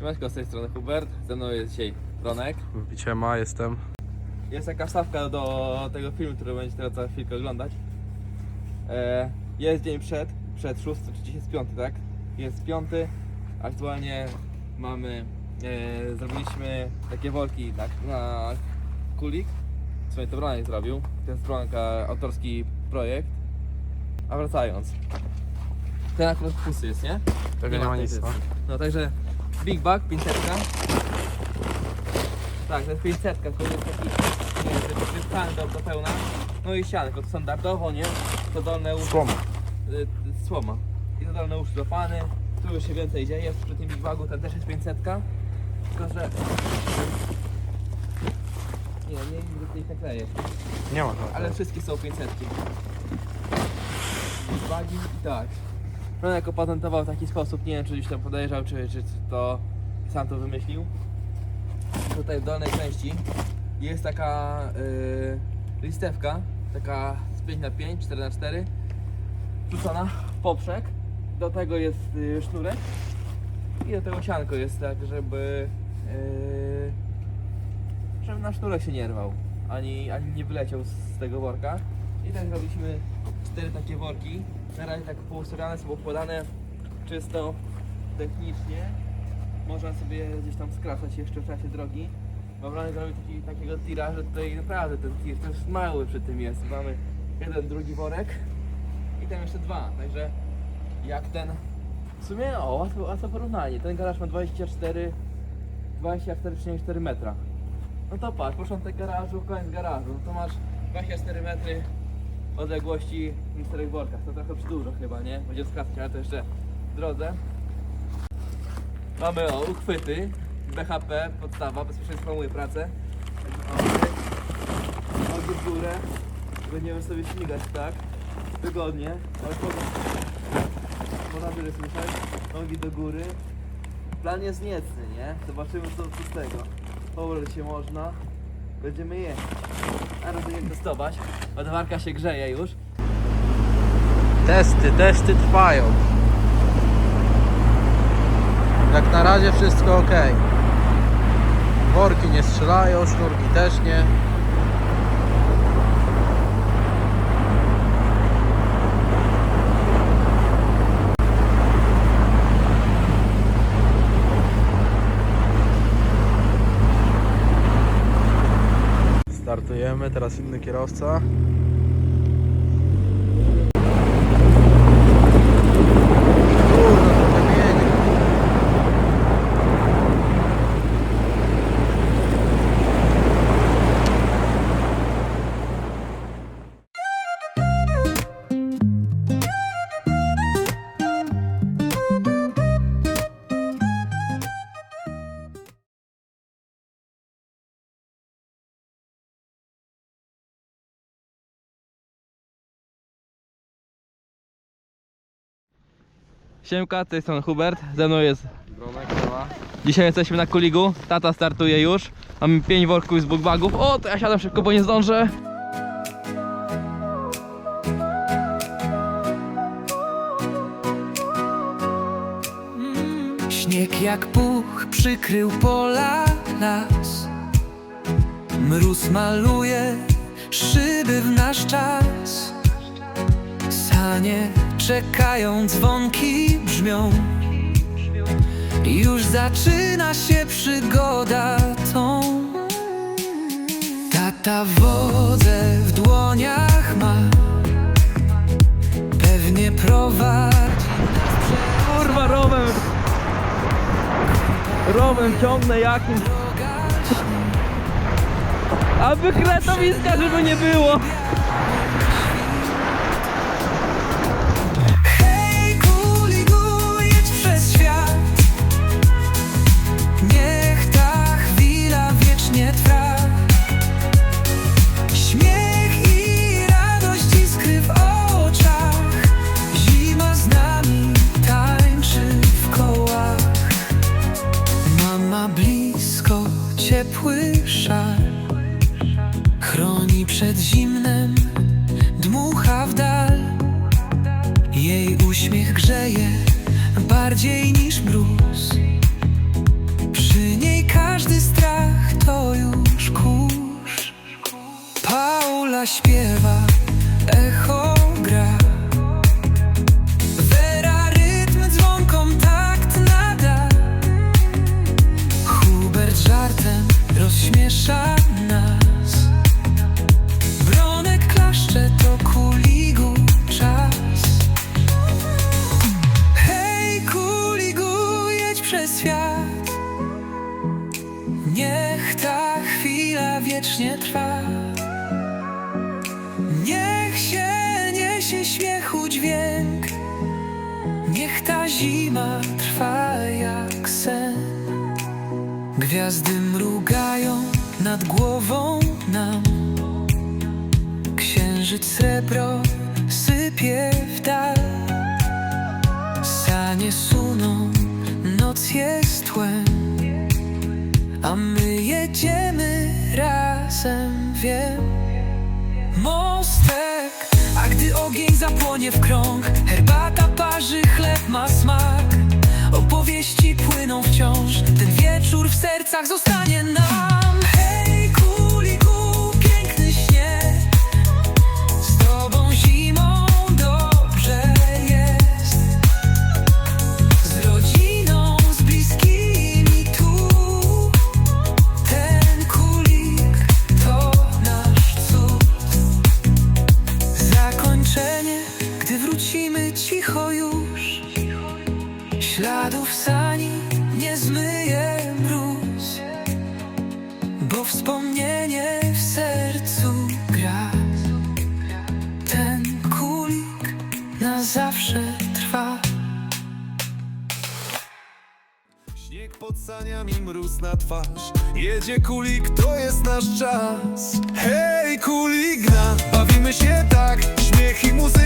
Siemanko, z tej strony Hubert, ze mną jest dzisiaj Ronek. Siema, jestem. Jest taka wstawka do tego filmu, który będziecie teraz za chwilkę oglądać. E, jest dzień przed, przed 6, czy dziś jest piąty, tak? Jest piąty, aktualnie mamy, e, zrobiliśmy takie worki tak, na kulik. W sumie to Ronek zrobił, to jest Ronka autorski projekt. A wracając, ten akurat pusty jest, nie? Pewnie nie ma nic, no. No także Big Bag 500. Tak, to jest 500, to jest taki, nie wiem, wypchany do, do pełna. No i sianko, to standardowo, nie? To dolne uszy, Słoma. y, y, słoma. I to dolne uszy dopany. Tu już się więcej dzieje, przy tym Big Bagu ten też jest 500. Tylko, że... Nie, nie widzę ich nakleję. Nie ma. Ale wszystkie są 500. Wagi i tak. Ronek opatentował w taki sposób, nie wiem czy gdzieś tam podejrzał, czy, czy to sam to wymyślił. Tutaj w dolnej części jest taka yy, listewka, taka z 5 na 5 4 na 4 wrzucona w poprzek. Do tego jest yy, sznurek i do tego sianko jest tak, żeby yy, żeby na sznurek się nie rwał, ani, ani nie wyleciał z tego worka. I tak robiliśmy cztery takie worki. Na razie tak poustawiane są układane czysto technicznie. Można sobie gdzieś tam skracać jeszcze w czasie drogi. Mam plany zrobić taki, takiego tira, że tutaj naprawdę ten tir też mały przy tym jest. Mamy jeden, drugi worek i tam jeszcze dwa. Także jak ten. W sumie o, łatwo, łatwo porównanie. Ten garaż ma 24 24,4 metra. No to patrz, początek garażu, koniec garażu. No to masz 24 metry odległości czterech workach. To trochę dużo chyba, nie? Będzie skracać, ale to jeszcze w drodze. Mamy o, uchwyty. BHP, podstawa, bezpieczeństwo umuje pracę. Nogi w górę. Będziemy sobie śmigać, tak? Wygodnie. Ale można wyżej słyszeć. Nogi do góry. Plan jest niecny, nie? Zobaczymy co, co z tego. Położyć się można. Będziemy jechać. Teraz będziemy testować. Ładowarka się grzeje już. Testy, testy trwają. Jak na razie wszystko ok. Worki nie strzelają, sznurki też nie. Teraz inny kierowca. Siemka, to jest strony Hubert, ze mną jest działa. Dzisiaj jesteśmy na kuligu, tata startuje już Mamy 5 worków z bookbagów O, to ja siadam szybko, bo nie zdążę. Śnieg jak puch przykrył pola las Mróz maluje szyby w nasz czas. Sanie czekają, dzwonki brzmią. Już zaczyna się przygoda tą. Tata wodę w dłoniach ma. Pewnie prowadzi Kurwa, rowem Rowem ciągnę jakimś. Aby kretowiska, żeby nie było ciepły szal Chroni przed zimnem, dmucha w dal. Jej uśmiech grzeje bardziej niż mróz. Przy niej każdy strach to już kurz. Paula śpiewa. Wiecznie trwa. Niech się niesie śmiechu dźwięk. Niech ta zima trwa jak sen. Gwiazdy mrugają nad głową nam. Księżyc srebro sypie w dal. Sanie suną, noc jest tłem. A my jedziemy razem, wiem. Mostek, a gdy ogień zapłonie w krąg, herbata parzy, chleb ma smak. Opowieści płyną wciąż, ten wieczór w sercach zostanie nam. Śladów sani nie zmyje mróz, bo wspomnienie w sercu gra. Ten kulik na zawsze trwa. Śnieg pod saniami, mróz na twarz Jedzie kulik, to jest nasz czas Hej, kuligna, bawimy się tak Śmiech i muzyka,